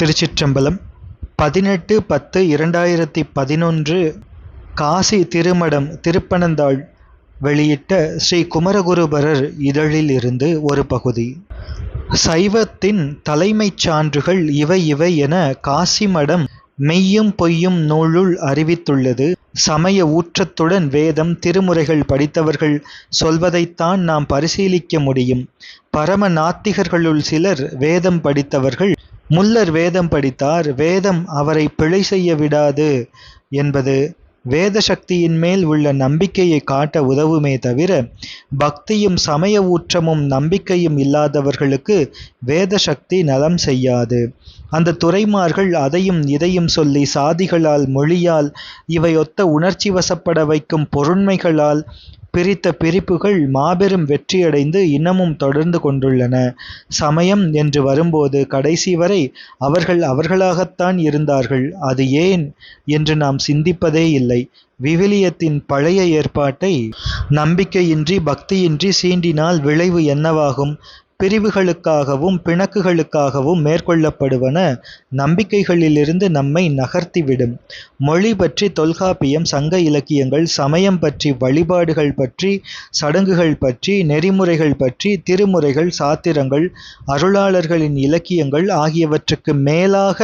திருச்சிற்றம்பலம் பதினெட்டு பத்து இரண்டாயிரத்தி பதினொன்று காசி திருமடம் திருப்பனந்தாள் வெளியிட்ட ஸ்ரீ குமரகுருபரர் இதழில் இருந்து ஒரு பகுதி. சைவத்தின் தலைமைச் சான்றுகள் இவை இவை என காசிமடம் மெய்யும் பொய்யும் நூலுள் அறிவித்துள்ளது. சமய ஊற்றத்துடன் வேதம் திருமுறைகள் படித்தவர்கள் சொல்வதைத்தான் நாம் பரிசீலிக்க முடியும். பரம நாத்திகர்களுள் சிலர் வேதம் படித்தவர்கள் முல்லர் வேதம் படித்தார் வேதம் அவரை பிழை செய்ய விடாது என்பது வேத சக்தியின் மேல் உள்ள நம்பிக்கையை காட்ட உதவுமே தவிர பக்தியும் சமய ஊற்றமும் நம்பிக்கையும் இல்லாதவர்களுக்கு வேத சக்தி நலம் செய்யாது. அந்த துறைமார்கள் அதையும் இதையும் சொல்லி சாதிகளால் மொழியால் இவையொத்த உணர்ச்சி வசப்பட வைக்கும் பொருண்மைகளால் பிரித்த பிரிப்புகள் மாபெரும் வெற்றியடைந்து இன்னமும் தொடர்ந்து கொண்டுள்ளன. சமயம் என்று வரும்போது கடைசி வரை அவர்கள் அவர்களாகத்தான் இருந்தார்கள். அது ஏன் என்று நாம் சிந்திப்பதே இல்லை. விவிலியத்தின் பழைய ஏற்பாட்டை நம்பிக்கையின்றி பக்தியின்றி சீண்டினால் விளைவு என்னவாகும்? பிரிவுகளுக்காகவும் பிணக்குகளுக்காகவும் மேற்கொள்ளப்படுவன நம்பிக்கைகளிலிருந்து நம்மை நகர்த்திவிடும். மொழி பற்றி தொல்காப்பியம் சங்க இலக்கியங்கள் சமயம் பற்றி வழிபாடுகள் பற்றி சடங்குகள் பற்றி நெறிமுறைகள் பற்றி திருமுறைகள் சாத்திரங்கள் அருளாளர்களின் இலக்கியங்கள் ஆகியவற்றுக்கு மேலாக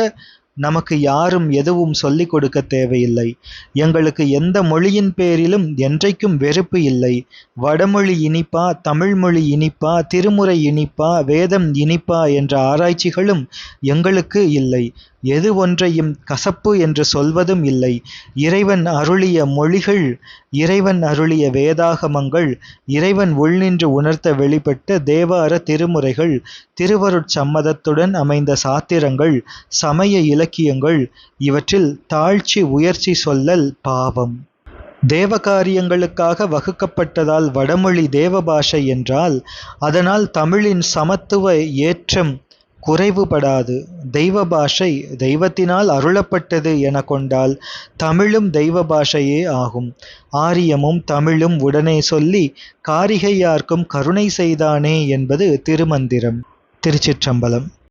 நமக்கு யாரும் எதுவும் சொல்லிக் கொடுக்க தேவையில்லை. எங்களுக்கு எந்த மொழியின் பேரிலும் என்றைக்கும் வெறுப்பு இல்லை. வடமொழி இனிப்பா தமிழ்மொழி இனிப்பா திருமுறை இனிப்பா வேதம் இனிப்பா என்ற ஆராய்ச்சிகளும் எங்களுக்கு இல்லை. எது ஒன்றையும் கசப்பு என்று சொல்வதும் இல்லை. இறைவன் அருளிய மொழிகள் இறைவன் அருளிய வேதாகமங்கள் இறைவன் உள்நின்று உணர்த்த வெளிப்பட்ட தேவார திருமுறைகள் திருவருட்சம்மதத்துடன் அமைந்த சாத்திரங்கள் சமய இலக்கியங்கள் இவற்றில் தாழ்ச்சி உயர்ச்சி சொல்லல் பாவம். தேவகாரியங்களுக்காக வகுக்கப்பட்டதால் வடமொழி தேவபாஷை என்றால் அதனால் தமிழின் சமத்துவ ஏற்றம் குறைவுபடாது. தெய்வ பாஷை தெய்வத்தினால் அருளப்பட்டது என கொண்டால் தமிழும் தெய்வ பாஷையே ஆகும். ஆரியமும் தமிழும் உடனே சொல்லி காரிகையார்க்கும் கருணை செய்தானே என்பது திருமந்திரம். திருச்சிற்றம்பலம்.